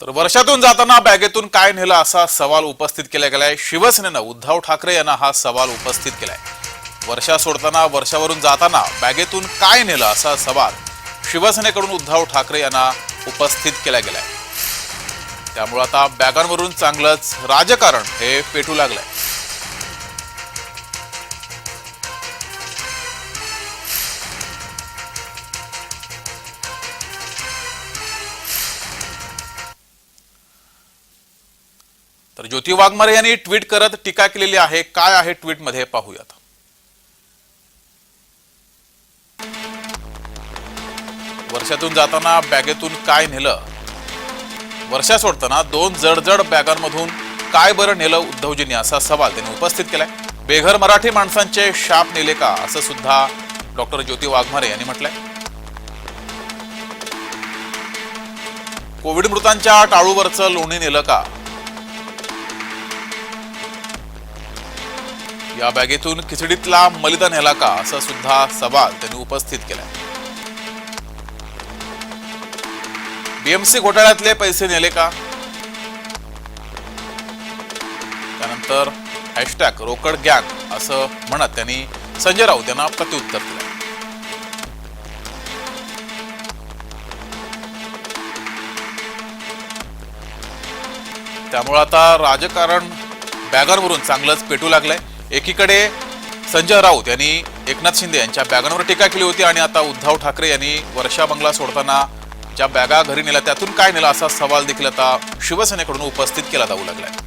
तर वर्षातून जाताना बॅगेतून काय नेलं असा सवाल उपस्थित केला गेलाय. शिवसेनेनं उद्धव ठाकरे यांना हा सवाल उपस्थित केलाय. वर्षा सोडताना वर्षावरून जाताना बॅगेतून काय नेलं असा सवाल शिवसेनेकडून उद्धव ठाकरे यांना उपस्थित केला गेलाय. त्यामुळे आता बॅगांवरून चांगलंच राजकारण हे पेटू लागलंय. तर ज्योती वाघमारे यांनी ट्विट करत टीका केलेली आहे. काय आहे ट्विटमध्ये? पाहूयात. वर्षातून जाताना बॅगेतून काय नेलं? वर्षा सोडताना दोन जडजड बॅगांमधून काय बरं नेलं उद्धवजींनी? असा सवाल त्यांनी उपस्थित केलाय. बेघर मराठी माणसांचे शाप नेले का? असं सुद्धा डॉक्टर ज्योती वाघमारे यांनी म्हटलंय. कोविड मृतांच्या टाळूवरचं लोणी नेलं का? या बॅगेतून खिचडीतला मलिदा नेला का असा सुद्धा सवाल त्यांनी उपस्थित केलाय बीएमसी घोटाळ्यातले पैसे नेले का? त्यानंतर हॅशटॅग रोकड गॅग असं म्हणत त्यांनी संजय राऊत यांना प्रत्युत्तर दिलं. त्यामुळे आता राजकारण बॅगांवरून चांगलंच पेटू लागलंय. एकीकडे संजय राऊत यांनी एकनाथ शिंदे यांच्या बॅगांवर टीका केली होती आणि आता उद्धव ठाकरे यांनी वर्षा बंगला सोडताना ज्या बॅगा घरी नेल्या त्यातून काय नेलं असा सवाल देखील आता शिवसेनेकडून उपस्थित केला जाऊ लागलाय.